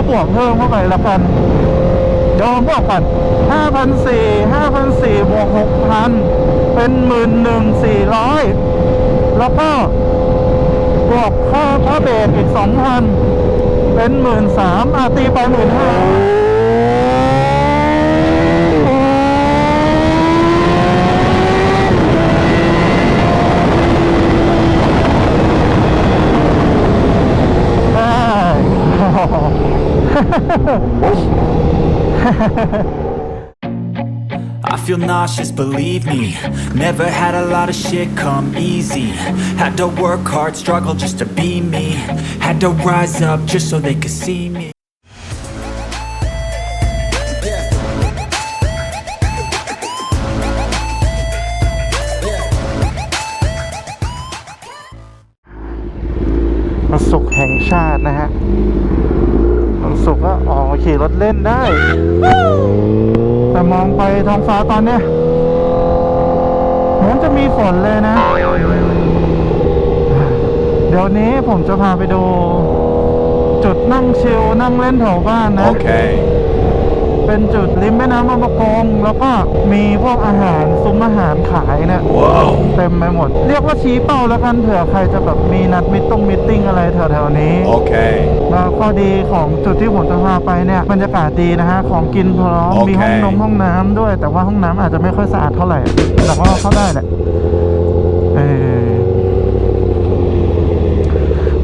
ก็บวกเพิ่มเข้าไปแล้วกันเดี๋ยวผมบวกก่อนห้าพันสี่ห้าพันสี่บวกหกพันเป็นหมื่นหนึ่งสี่ร้อยแล้วก็บวกค่าค่าเบรกอีกสองพันเป็นหมื่นสามอาตีไปหมื่นห้า I feel nauseous, believe me Never had a lot of shit come easy Had to work hard, struggle just to be me Had to rise up just so they could see me วันศุกร์แห่งชาตินะฮะวันศุ กร์ก็ออกมาขี่รถเล่นได้ แต่มองไปท้องฟ้าตอนเนี้ยเหมือนจะมีฝนเลยนะ เดี๋ยวนี้ผมจะพาไปดู จุดนั่งชิลนั่งเล่นแถวบ้านนะ Okay. เป็นจุดริมแม่น้ำบางประกงแล้วก็มีพวกอาหารซุ้มอาหารขายเนี่ย Whoa. เต็มไปหมด เรียกว่าชี้เป้าแล้วกันเผื่อใครจะแบบมีนัดมิตตงมิตติ้งอะไรแถวๆนี้ Okay. แล้วข้อดีของจุดที่ผมจะพาไปเนี่ยบรรยากาศดีนะฮะของกินพร้อมโอเคมีห้องนมห้องน้ำด้วย แต่ว่าห้องน้ำอาจจะไม่ค่อยสะอาดเท่าไหร่แต่ว่าเข้าได้แหละเออ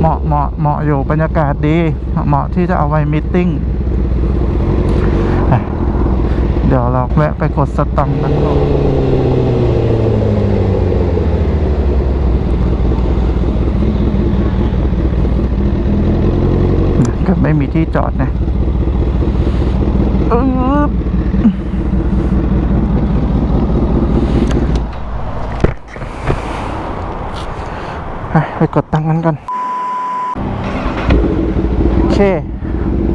เหมาะเหมาะเหมาะอยู่บรรยากาศดี เหมาะที่จะเอาไว้มิทติ้งอะ เดี๋ยวเราแวะไปกดสตังค์กันก่อนก็ไม่มีที่จอดนะอึ๊บไปกดตังค์กันก่อนโอเค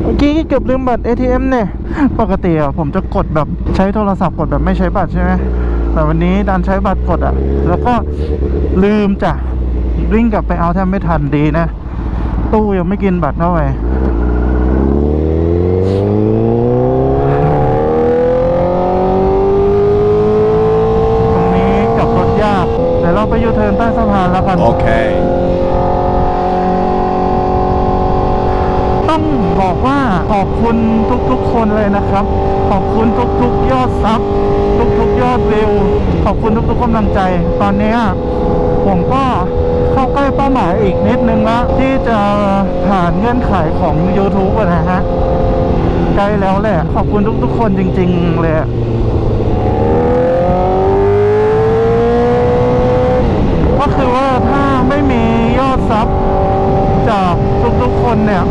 เมื่อกี้เกือบลืมบัตร ATM เนี่ย ปกติอะผมจะกดแบบใช้โทรศัพท์กดแบบไม่ใช้บัตรใช่ไหมแต่วันนี้ดันใช้บัตรกดอะแล้วก็ลืมจ้ะวิ่งกลับไปเอาแทบไม่ทันดีนะ ตู้ยังไม่กินบัตรเท่าไหร่ตรงนี้กลับรถยากเดี๋ยวเราไปยูเทิร์นใต้สะพานแล้วกัน Okay. ต้องบอกว่าขอบคุณทุกๆ คนเลยนะครับ ขอบคุณทุกๆยอดซับทุกๆยอดวิว ขอบคุณทุกๆกำลังใจ ตอนนี้ผมก็เข้าใกล้เป้าหมายอีกนิดนึงล้วที่จะผ่านเงื่อนไขของ YouTube นะฮะใกล้แล้วแหละ ขอบคุณทุกๆคนจริง ๆ เลยก็คือว่าถ้าไม่มียอดซับจากทุกๆคนเนี่ย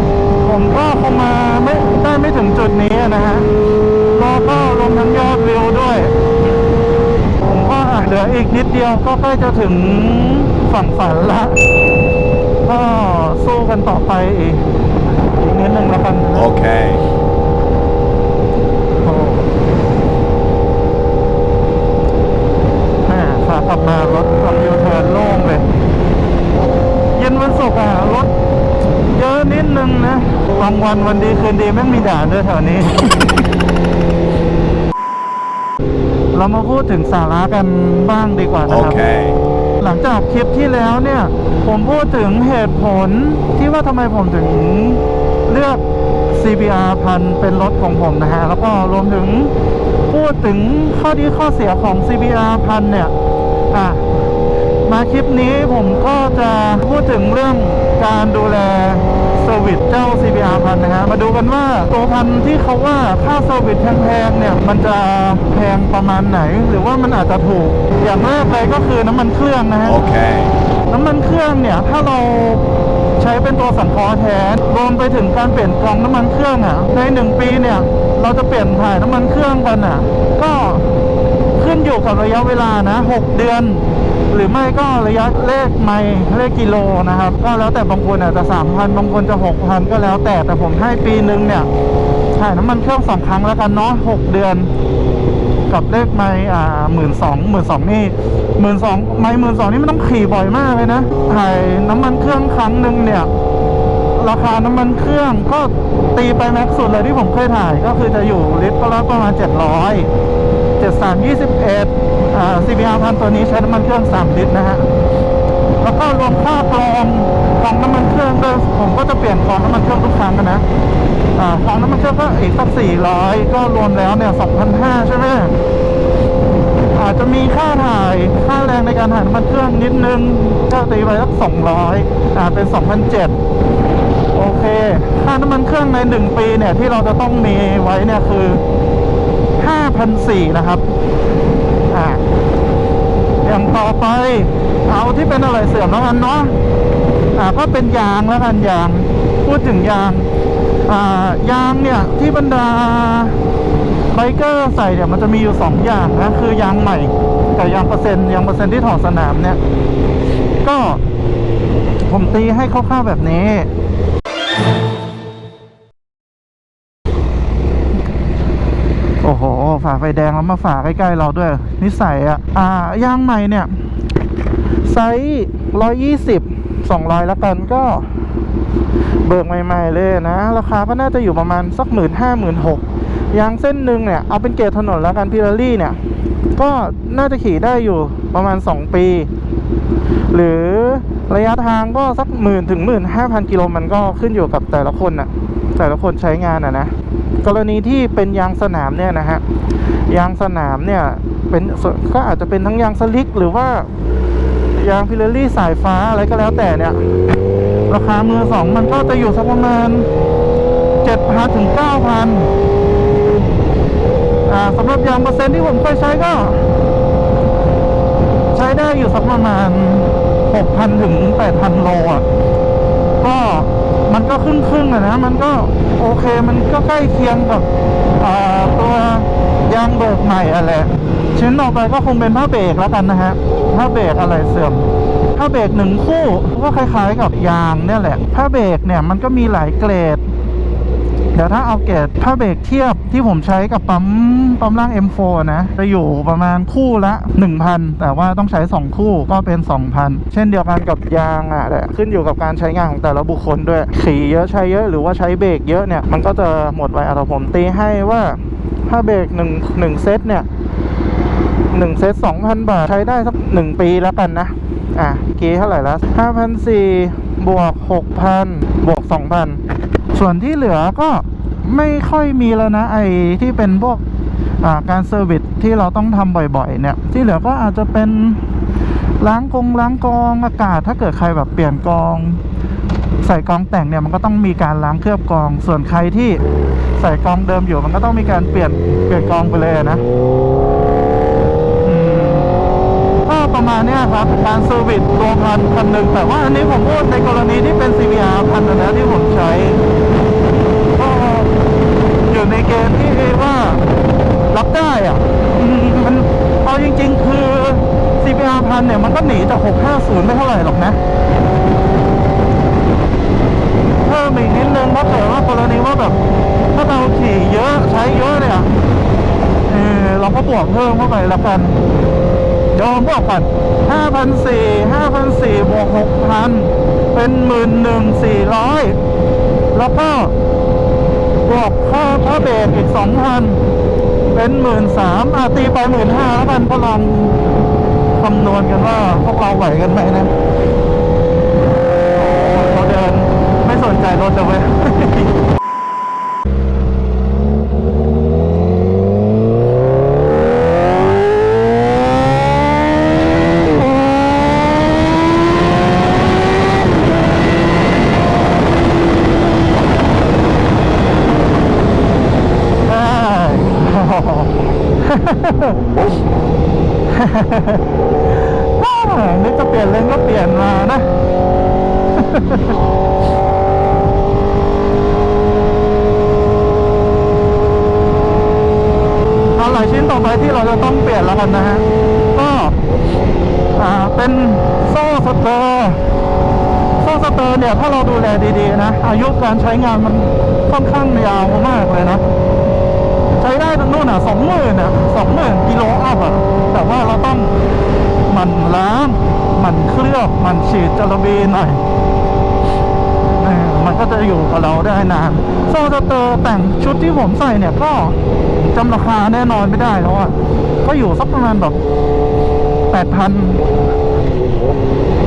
ผมก็คงมาไม่ได้ไม่ถึงจุดนี้นะฮะรอก็รวมทั้งยอดวิวด้วย ผมก็อะเหลืออีกนิดเดียวก็ใกล้จะถึงฝั่งฝันละก็สู้กันต่อไปอีกอีกนิดนึงแล้วกันโอเคอ้แม่ขากลับมารถขับยูเทิร์นโล่งเลย เย็นวันศุกร์อะรถเยอะนิดนึงนะบางวันวันดีคืน ดีแม่งมีด่านด้วยแถวนี้ เรามาพูดถึงสาระกันบ้างดีกว่านะครับ Okay. หลังจากคลิปที่แล้วเนี่ย ผมพูดถึงเหตุผลที่ว่าทำไมผมถึงเลือก CBR พันเป็นรถของผมนะฮะ แล้วก็รวมถึงพูดถึงข้อดีข้อเสียของ CBR พันเนี่ย อะ มาคลิปนี้ผมก็จะพูดถึงเรื่องการดูแลเซ อร์วิสเจ้า CBR พันนะฮะมาดูกันว่าตัวพันที่เขาว่าค่าเซอร์วิสแพงๆเนี่ยมันจะแพงประมาณไหน หรือว่ามันอาจจะถูก อย่างแรกเลยก็คือน้ำมันเครื่องนะฮะ Okay. น้ำมันเครื่องเนี่ยถ้าเราใช้เป็นตัวสังเคราะห์แทนรวมไปถึงการเปลี่ยนกล่องน้ำมันเครื่องอะในหนึ่งปีเนี่ยเราจะเปลี่ยนถ่ายน้ำมันเครื่องกันอะก็ขึ้นอยู่กับระยะเวลานะหกเดือน หรือไม่ก็ระยะเลขไมล์เลขกิโลนะครับ ก็แล้วแต่บางคนอาจจะสามพันบางคนจะหกพันก็แล้วแต่แต่ผมให้ปีนึงเนี่ยถ่ายน้ำมันเครื่องสองครั้งแล้วกันเนาะหกเดือน กับเลขไมล์อ่าหมื่นสองหมื่นสองนี่หมื่นสองไมล์หมื่นสองนี่มันต้องขี่บ่อยมากเลยนะถ่ายน้ำมันเครื่องครั้งหนึ่งเนี่ยราคาน้ำมันเครื่องก็ตีไปแม็กสุดเลยที่ผมเคยถ่ายก็คือจะอยู่ลิตรละประมาณ700 73 21อ่า CBR พันตัวนี้ใช้น้ำมันเครื่อง 3 ลิตรนะฮะ แล้วก็รวมค่ากรองกรองน้ำมันเครื่องด้วยผมก็จะเปลี่ยนกองน้ำมันเครื่องทุกครั้งนะอ่ากองน้ำมันเครื่องก็อีกสัก 400 ก็รวมแล้วเนี่ย 2,500 ใช่ไหมอาจจะมีค่าถ่ายค่าแรงในการถ่ายน้ำมันเครื่องนิดนึงก็ตีไปสัก 200 อ่าเป็น 2,007 โอเค ค่าน้ำมันเครื่องใน 1 ปีเนี่ยที่เราจะต้องมีไว้เนี่ยคือ 5,004นะครับ อย่างต่อไป เอาที่เป็นอะไรเสื่อมแล้วกันเนาะอ่าก็เป็นยางแล้วกันยาง พูดถึงยางอ่ายางเนี่ยที่บรรดาไบเกอร์ใส่เนี่ยมันจะมีอยู่สองอย่างนะคือยางใหม่กับยางเปอร์เซ็นต์ยางเปอร์เซ็นต์ที่ถอดสนามเนี่ย ก็ผมตีให้คร่าวๆแบบนี้ ฝ่าไฟแดงแล้วมาฝ่าใกล้ๆเราด้วย นิสัยอะอ่ายางใหม่เนี่ยไซส์ร้อยยี่สิบสองร้อยละกันก็เบิกใหม่ๆเลยนะ ราคาก็น่าจะอยู่ประมาณสักหมื่นห้าหมื่นหกยางเส้นหนึ่งเนี่ย เอาเป็นเกจถนนแล้วกันพิลารี่เนี่ย ก็น่าจะขี่ได้อยู่ประมาณ 2 ปี หรือระยะทางก็สักหมื่นถึงหมื่นห้าพันกิโลมันก็ขึ้นอยู่กับแต่ละคนน่ะแต่ละคนใช้งานอะนะ กรณีที่เป็นยางสนามเนี่ยนะฮะ ยางสนามเนี่ยเป็นก็อาจจะเป็นทั้งยางสลิกหรือว่ายางพิลารี่สายฟ้าอะไรก็แล้วแต่เนี่ยราคามือสองมันก็จะอยู่สักประมาณเจ็ดพันถึงเก้าพันอ่าสำหรับยางเปอร์เซ็นต์ที่ผมเคยใช้ก็ ใช้ได้อยู่สักประมาณหกพันถึงแปดพันโลอะก็มันก็ครึ่งครึ่งๆอะนะ มันก็โอเคมันก็ใกล้เคียงกับอ่าตัว ยางเบิกใหม่อะไรชิ้นต่อไปก็คงเป็นผ้าเบรกแล้วกันนะฮะผ้าเบรกอะไรเสื่อมผ้าเบรกหนึ่งคู่ก็คล้ายๆกับยางเนี่ยแหละผ้าเบรกเนี่ยมันก็มีหลายเกรด ดี๋ยวถ้าเอาเกรดผ้าเบรกเทียบที่ผมใช้กับปั๊มปั๊มล่าง M4 นะ จะอยู่ประมาณคู่ละ 1,000 แต่ว่าต้องใช้ 2 คู่ก็เป็น 2,000 เช่นเดียวกันกับยางอะแต่ขึ้นอยู่กับการใช้งานของแต่ละบุคคลด้วยขี่เยอะใช้เยอะหรือว่าใช้เบรกเยอะเนี่ย มันก็จะหมดไวอาแต่ผมตีให้ว่าผ้าเบรกหนึ่งหนึ่งเซตเนี่ยหนึ่งเซตสองพันบาทใช้ได้สักหนึ่งปีแล้วกันนะ อะเกีเท่าไหร่ละห้าพันสี่บวกหกพันบวกสองพันส่วนที่เหลือก็ ไม่ค่อยมีแล้วนะไอ้ที่เป็นพวกการเซอร์วิสที่เราต้องทำบ่อยๆ เนี่ย ที่เหลือก็อาจจะเป็นล้างกงล้างกองอากาศ ถ้าเกิดใครแบบเปลี่ยนกอง ใส่กองแต่งเนี่ยมันก็ต้องมีการล้างเคลือบกอง ส่วนใครที่ใส่กองเดิมอยู่มันก็ต้องมีการเปลี่ยนเปลี่ยนกองไปเลยนะก็ประมาณนี้ครับการเซอร์วิสรวมพันคันหนึ่งแต่ว่าอันนี้ผมพูดในกรณีที่เป็น CBR พันนะที่ผมใช้ อยู่ในเกณฑ์ที่ว่ารับได้อะมันเอาจริง ๆ คือ CBR พันเนี่ยมันก็หนีจาก 650 ไม่เท่าไหร่หรอกนะเพิ่มอีกนิดนึงถ้าเกิดว่ากรณีว่าแบบ ถ้าเราขี่เยอะใช้เยอะเนี่ยเออเราก็บวกเพิ่มเข้าไปล้วกันเดี๋ยวผมบอกก่อนห้าพันสี่ห้าพันสี่บวกหกพันเป็นหมื่นหนึ่งสี่ร้อยแล้วก็ บวกค่าค่าเบรกอีกสองพันเป็นหมื่นสามอาตีไปหมื่นห้าแล้วกันก็ลองคำนวณกันว่าพวกเราไหวกันไหมนะเขาเดินไม่สนใจรถเลยเว้ย ได้นึกจะเปลี่ยนเลนก็เปลี่ยนมานะ เอาหลายชิ้นต่อไปที่เราจะต้องเปลี่ยนแล้วกันนะฮะ ก็ อ่า เป็นโซ่สเตอร์ โซ่สเตอร์เนี่ยถ้าเราดูแลดีๆนะ อายุการใช้งานมันค่อนข้างยาวมากเลยนะ ใช้ได้ตั้งนู่นอะสองหมื่นอะสองหมื่นกิโลอัพอะ แต่ว่าเราต้องหมันล้างหมันเคลือบหมันฉีดจารบีหน่อยมันก็จะอยู่กับเราได้นานโซสเตอร์แต่งชุดที่ผมใส่เนี่ยก็จำราคาแน่นอนไม่ได้แล้วอะ ก็อยู่สักประมาณแบบแปดพัน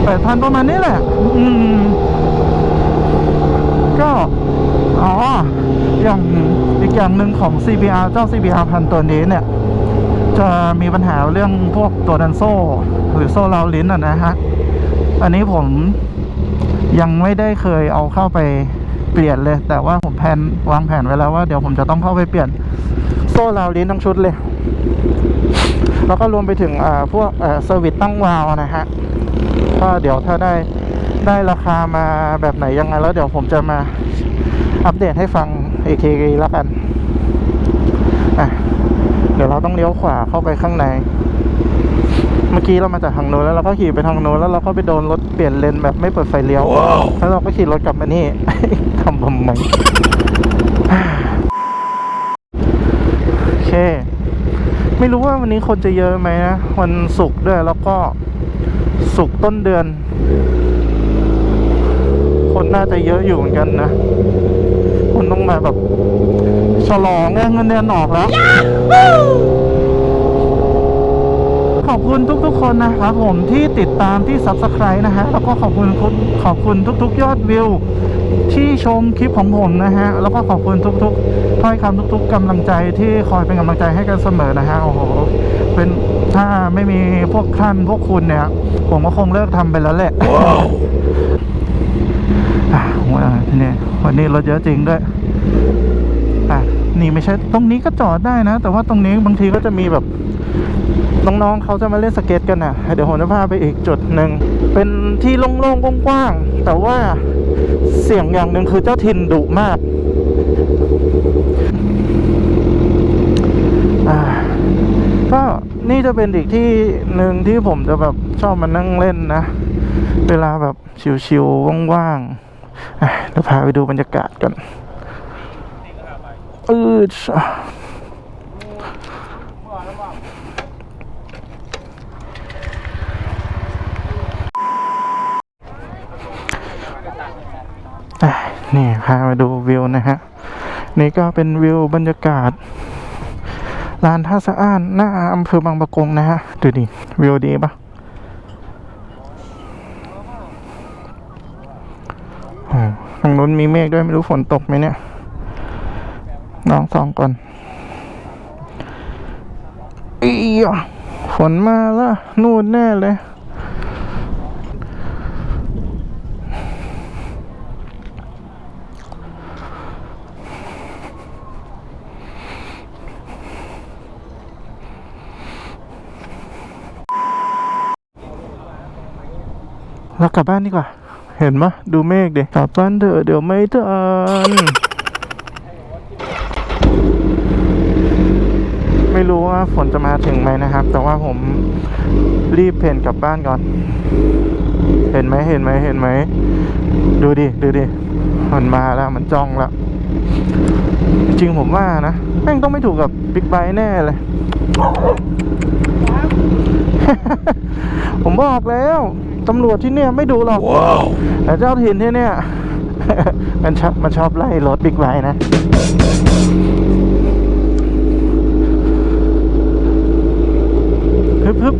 แปดพันประมาณนี้แหละ อืม ก็อ๋ออย่างอีกอย่างหนึ่งของ CBR เจ้า CBR พันตัวนี้เนี่ย จะมีปัญหาเรื่องพวกตัวดันโซ่หรือโซ่ราวลิ้นอะนะฮะ อันนี้ผมยังไม่ได้เคยเอาเข้าไปเปลี่ยนเลย แต่ว่าผมแผนวางแผนไว้แล้วว่าเดี๋ยวผมจะต้องเข้าไปเปลี่ยนโซ่ราวลิ้นทั้งชุดเลย แล้วก็รวมไปถึงอ่าพวกเอ่อเซอร์วิสตั้งวาล์วนะฮะก็เดี๋ยวถ้าได้ ได้ราคามาแบบไหนยังไงแล้วเดี๋ยวผมจะมาอัปเดตให้ฟังอีกทีแล้วกันอะเดี๋ยวเราต้องเลี้ยวขวาเข้าไปข้างใน เมื่อกี้เรามาจากทางโน้นแล้วเราก็ขี่ไปทางโน้นแล้วเราก็ไปโดนรถเปลี่ยนเลนแบบไม่เปิดไฟเลี้ยวแล้วเราก็ขี่รถกลับมานี่ ทำทำไมโอเค ไม่รู้ว่าวันนี้คนจะเยอะไหมนะ วันศุกร์ด้วยแล้วก็ศุกร์ต้นเดือน คนน่าจะเยอะอยู่เหมือนกันนะ คนต้องมาแบบฉลองไงเงินเดือนออกแล้ว ขอบคุณทุกๆคนนะครับผมที่ติดตามที่ Subscribe นะฮะ แล้วก็ขอบคุณคุณขอบคุณทุกๆ ยอดวิว ที่ชมคลิปของผมนะฮะ แล้วก็ขอบคุณทุกๆถ้อยคำทุกๆกำลังใจที่คอยเป็นกำลังใจให้กันเสมอนะฮะ โอ้โห เป็นถ้าไม่มีพวกท่านพวกคุณเนี่ย ผมก็คงเลิกทำไปแล้วแหละ อะวันนี้วันนี้รถเยอะจริงด้วยอะนี่ไม่ใช่ตรงนี้ก็จอดได้นะ แต่ว่าตรงนี้บางทีก็จะมีแบบน้องๆเขาจะมาเล่นสเก็ตกันนะเดี๋ยวผมจะพาไปอีกจุดหนึ่ง เป็นที่โล่งๆกว้างๆ แต่ว่าเสียงอย่างหนึ่งคือเจ้าถิ่นดุมากก็นี่จะเป็นอีกที่หนึ่งที่ผมจะแบบชอบมานั่งเล่นนะ เวลาแบบชิวๆว่างๆ เดี๋ยวพาไปดูบรรยากาศกันอืดอะอะนี่พามาดูวิวนะฮะ นี่ก็เป็นวิวบรรยากาศลานท่าสะอ้านหน้าอำเภอบางปะกงนะฮะ ดูดิ วิวดีปะ อ้ทางนู้นมีเมฆด้วยไม่รู้ฝนตกไหมเนี่ยลองส่องก่อนอียฝนมาละนู่นแน่เลย เรากลับบ้านดีกว่า ห็นมะดูเมฆดิกลับบ้านเถอะเดี๋ยวไม่ทันไม่รู้ว่าฝนจะมาถึงไหมนะครับ แต่ว่าผมรีบเพ่นกลับบ้านก่อน เห็นไหมเห็นไหมเห็นไหม ดูดิดูดิมันมาแล้วมันจ้องแล้ว จริงผมว่านะแม่งต้องไม่ถูกกับบิ๊กไบค์แน่เลย ผมบอกแล้ว ตำรวจที่เนี่ยไม่ดูหรอกแต่เจ้าถิ่นที่เนี่ย มันชอบมันชอบไล่รถบิ๊กไบค์นะฮึบฮึบ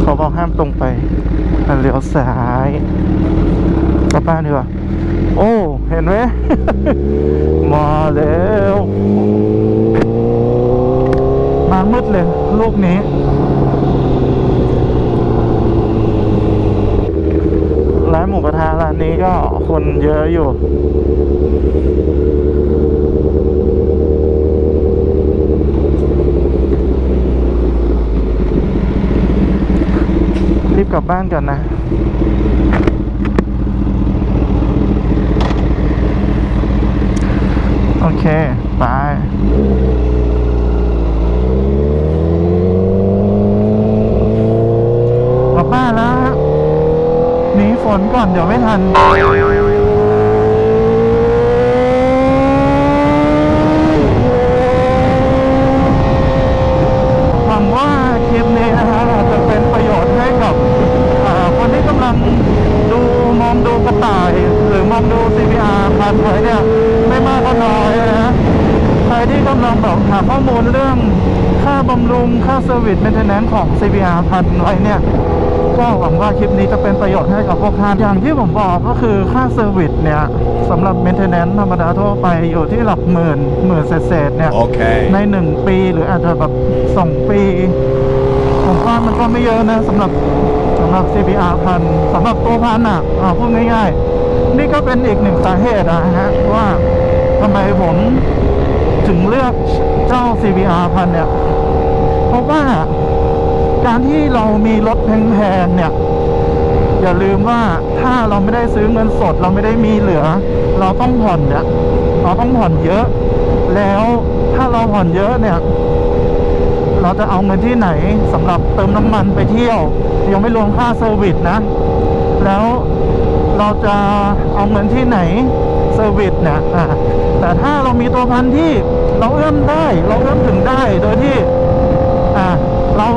เขาบอกห้ามตรงไปมันเลี้ยวซ้ายกลับบ้านดีกว่าโอ้ เห็นไหม มาแล้ว มามืดเลยลูกนี้ ร้านหมูกระทะร้านนี้ก็คนเยอะอยู่รีบกลับบ้านกันนะโอเค ไป ฝนก่อนเดี๋ยวไม่ทันหวังว่าคลินี้นะครับจะเป็นประโยชน์ให้กับคนที่กำลังดูมองดูกระต่าย หรือมองดู CPR พันไวเนี่ย ไม่มากก็น้อยนะฮะใครที่กำลังบอกหาข้อมูลเรื่องค่าบำรุงค่าเซอร์วิสเมนเทนแนนซ์ของ CPR พันไวเนี่ย ก็หวังว่าคลิปนี้จะเป็นประโยชน์ให้กับพวกท่านอย่างที่ผมบอกก็คือค่าเซอร์วิสเนี่ยสำหรับเมนเทนแนนธรรมดาทั่วไปอยู่ที่หลักหมื่นหมื่นเศษๆเนี่ย Okay. ในหนึ่งปีหรืออาจจะแบบสองปี ผมว่ามันก็ไม่เยอะนะสำหรับสำหรับ CBR พันสำหรับตัวพันอะอ่าพูดง่ายๆ นี่ก็เป็นอีกหนึ่งสาเหตุนะฮะว่าทำไมผมถึงเลือกเจ้า CBR พันเนี่ย เพราะว่า การที่เรามีรถแพงๆเนี่ย อย่าลืมว่าถ้าเราไม่ได้ซื้อเงินสด เราไม่ได้มีเหลือ เราต้องผ่อนเนี่ยเราต้องผ่อนเยอะ แล้วถ้าเราผ่อนเยอะเนี่ย เราจะเอาเงินที่ไหนสำหรับเติมน้ำมันไปเที่ยว ยังไม่รวมค่าเซอร์วิสนะ แล้วเราจะเอาเงินที่ไหนเซอร์วิสเนี่ยแต่ถ้าเรามีตัวพันที่เราเอื้อมได้ เราเอื้อมถึงได้โดยที่เรา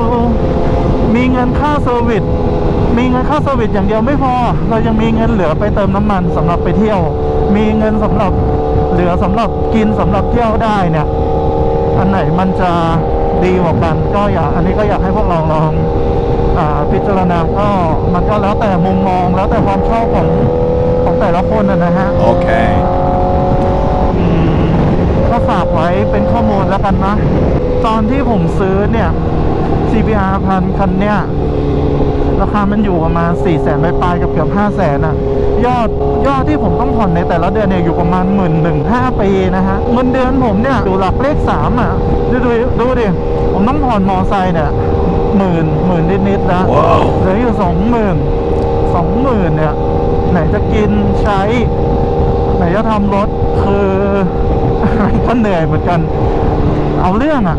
มีเงินค่าเซอร์วิสมีเงินค่าเซอร์วิสอย่างเดียวไม่พอ เรายังมีเงินเหลือไปเติมน้ำมันสำหรับไปเที่ยว มีเงินสำหรับเหลือสำหรับกินสำหรับเที่ยวได้เนี่ย อันไหนมันจะดีกว่ากันก็อยากอันนี้ก็อยากให้พวกเราลองอาพิจารณาก็มันก็แล้วแต่มุมมองแล้วแต่ความชอบของของแต่ละคนนะนะฮะ Okay. อืมก็ฝากไว้เป็นข้อมูลแล้วกันนะ ตอนที่ผมซื้อเนี่ย CBR พันคันเนี่ยราคามันอยู่ประมาณ4ี่แสนปลายๆกับเกือบห้าแสนอะยอดยอดที่ผมต้องผ่อนในแต่ละเดือนเนี่ยอยู่ประมาณหมื่นหนึ่งห้าปีนะฮะเงินเดือนผมเนี่ยอยู่หลักเลขสามอะดูดูดูดิผมต้องผ่อนมอไซค์เนี่ยหมื่นหมื่นนิดๆนะว้าวเหลืออยู่สองหมื่นสองหมื่นเนี่ย ไหนจะกินใช้ ไหนจะทำรถคือ ก็เหนื่อยเหมือนกัน เอาเรื่องอะ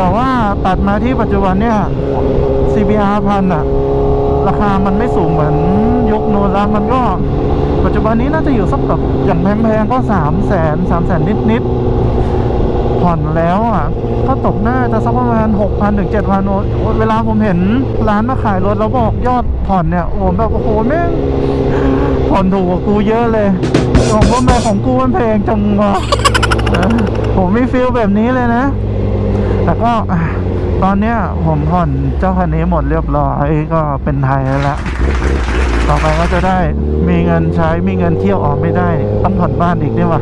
แต่ว่าตัดมาที่ปัจจุบันเนี่ย CBR พันอะราคามันไม่สูงเหมือนยุคนู้นแล้วมันก็ ปัจจุบันนี้น่าจะอยู่สักแบบอย่างแพงๆก็สามแสนสามแสนนิดๆผ่อนแล้วอะก็ตกหน้าจะสักประมาณหกพันถึงเจ็ดพันเวลาผมเห็นร้านมาขายรถแล้วบอกยอดผ่อนเนี่ยผมแบบโอ้โหแม่งผ่อนถูกกว่ากูเยอะเลยของว่าแม่ของกูมันแพงจังวะผมมีฟีลแบบนี้เลยนะ แต่ก็อะตอนเนี้ยผมผ่อนเจ้าคันนี้หมดเรียบร้อยก็เป็นไทยแล้วละต่อไปก็จะได้มีเงินใช้มีเงินเที่ยวออกไม่ได้ ต้องผ่อนบ้านอีกนี่หว่า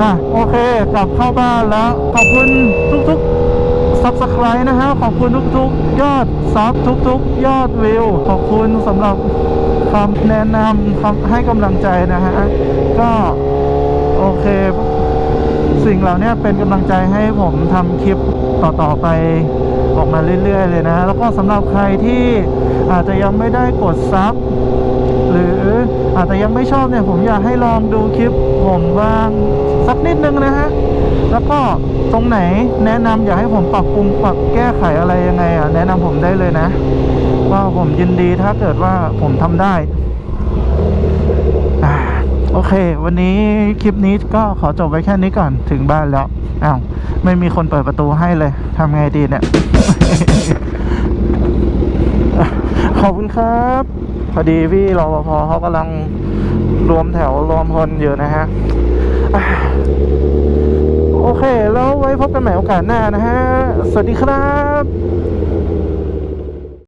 อะโอเคกลับเข้าบ้านแล้ว ขอบคุณทุกๆซับสไครต์นะฮะขอบคุณทุกๆ ยอดซับทุกๆ ยอดวิว ขอบคุณสำหรับคำแนะนำคำให้กำลังใจนะฮะก็โอเค สิ่งเหล่านี้เป็นกำลังใจให้ผมทำคลิปต่อๆไปออกมาเรื่อย ๆ เลยนะ แล้วก็สำหรับใครที่อาจจะยังไม่ได้กดซับหรืออาจจะยังไม่ชอบเนี่ยผมอยากให้ลองดูคลิปผมบ้างสักนิดนึงนะฮะแล้วก็ตรงไหนแนะนำอยากให้ผมปรับปรุงปรับแก้ไขอะไรยังไงอะแนะนำผมได้เลยนะ ว่าผมยินดีถ้าเกิดว่าผมทำได้ โอเค วันนี้คลิปนี้ก็ขอจบไว้แค่นี้ก่อนถึงบ้านแล้วอ้าวไม่มีคนเปิดประตูให้เลยทำไงดีเนี่ย ขอบคุณครับ พอดีพี่รปภเขากำลังรวมแถวรวมพลอยู่นะฮะโอเค แล้วไว้พบกันใหม่โอกาสหน้านะฮะ สวัสดีครับ